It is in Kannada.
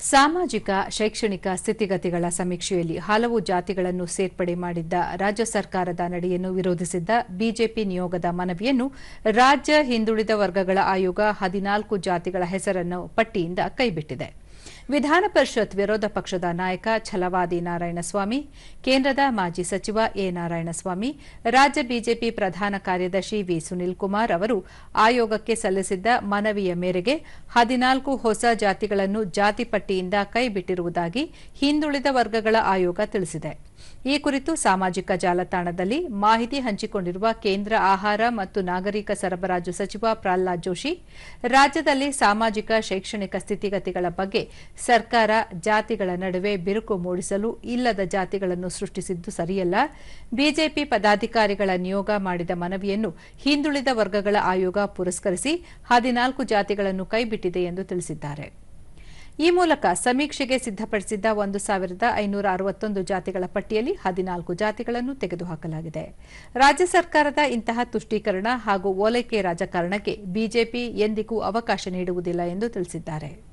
ಸಾಮಾಜಿಕ, ಶೈಕ್ಷಣಿಕ ಸ್ಥಿತಿಗತಿಗಳ ಸಮೀಕ್ಷೆಯಲ್ಲಿ ಹಲವು ಜಾತಿಗಳನ್ನು ಸೇರ್ಪಡೆ ಮಾಡಿದ್ದ ರಾಜ್ಯ ಸರ್ಕಾರದ ನಡೆಯನ್ನು ವಿರೋಧಿಸಿದ್ದ ಬಿಜೆಪಿ ನಿಯೋಗದ ಮನವಿಯನ್ನು ರಾಜ್ಯ ಹಿಂದುಳಿದ ವರ್ಗಗಳ ಆಯೋಗ ಹದಿನಾಲ್ಕು ಜಾತಿಗಳ ಹೆಸರನ್ನು ಪಟ್ಟಿಯಿಂದ ಕೈಬಿಟ್ಟಿದೆ. ವಿಧಾನ ಪರಿಷತ್ ವಿರೋಧ ಪಕ್ಷದ ನಾಯಕ ಛಲವಾದಿ ನಾರಾಯಣಸ್ವಾಮಿ, ಕೇಂದ್ರದ ಮಾಜಿ ಸಚಿವ ಎ ನಾರಾಯಣಸ್ವಾಮಿ, ರಾಜ್ಯ ಬಿಜೆಪಿ ಪ್ರಧಾನ ಕಾರ್ಯದರ್ಶಿ ವಿ ಸುನಿಲ್ ಕುಮಾರ್ ಅವರು ಆಯೋಗಕ್ಕೆ ಸಲ್ಲಿಸಿದ್ದ ಮನವಿಯ ಮೇರೆಗೆ ಹದಿನಾಲ್ಕು ಹೊಸ ಜಾತಿಗಳನ್ನು ಜಾತಿ ಪಟ್ಟಿಯಿಂದ ಕೈಬಿಟ್ಟಿರುವುದಾಗಿ ಹಿಂದುಳಿದ ವರ್ಗಗಳ ಆಯೋಗ ತಿಳಿಸಿದೆ. ಈ ಕುರಿತು ಸಾಮಾಜಿಕ ಜಾಲತಾಣದಲ್ಲಿ ಮಾಹಿತಿ ಹಂಚಿಕೊಂಡಿರುವ ಕೇಂದ್ರ ಆಹಾರ ಮತ್ತು ನಾಗರಿಕ ಸರಬರಾಜು ಸಚಿವ ಪ್ರಹ್ಲಾದ್ ಜೋಶಿ, ರಾಜ್ಯದಲ್ಲಿ ಸಾಮಾಜಿಕ ಶೈಕ್ಷಣಿಕ ಸ್ಥಿತಿಗತಿಗಳ ಬಗ್ಗೆ ಸರ್ಕಾರ ಜಾತಿಗಳ ನಡುವೆ ಬಿರುಕು ಮೂಡಿಸಲು ಇಲ್ಲದ ಜಾತಿಗಳನ್ನು ಸೃಷ್ಟಿಸಿದ್ದು ಸರಿಯಲ್ಲ. ಬಿಜೆಪಿ ಪದಾಧಿಕಾರಿಗಳ ನಿಯೋಗ ಮಾಡಿದ ಮನವಿಯನ್ನು ಹಿಂದುಳಿದ ವರ್ಗಗಳ ಆಯೋಗ ಪುರಸ್ಕರಿಸಿ ಹದಿನಾಲ್ಕು ಜಾತಿಗಳನ್ನು ಕೈಬಿಟ್ಟಿದೆ ಎಂದು ತಿಳಿಸಿದ್ದಾರೆ. ಈ ಮೂಲಕ ಸಮೀಕ್ಷೆಗೆ ಸಿದ್ದಪಡಿಸಿದ್ದ ಒಂದು ಸಾವಿರದ ಐನೂರ ಅರವತ್ತೊಂದು ಜಾತಿಗಳ ಪಟ್ಟಿಯಲ್ಲಿ ಹದಿನಾಲ್ಕು ಜಾತಿಗಳನ್ನು ತೆಗೆದುಹಾಕಲಾಗಿದೆ. ರಾಜ್ಯ ಸರ್ಕಾರದ ಇಂತಹ ತುಷ್ಟೀಕರಣ ಹಾಗೂ ಓಲೈಕೆ ರಾಜಕಾರಣಕ್ಕೆ ಬಿಜೆಪಿ ಎಂದಿಗೂ ಅವಕಾಶ ನೀಡುವುದಿಲ್ಲ ಎಂದು ತಿಳಿಸಿದ್ದಾರೆ.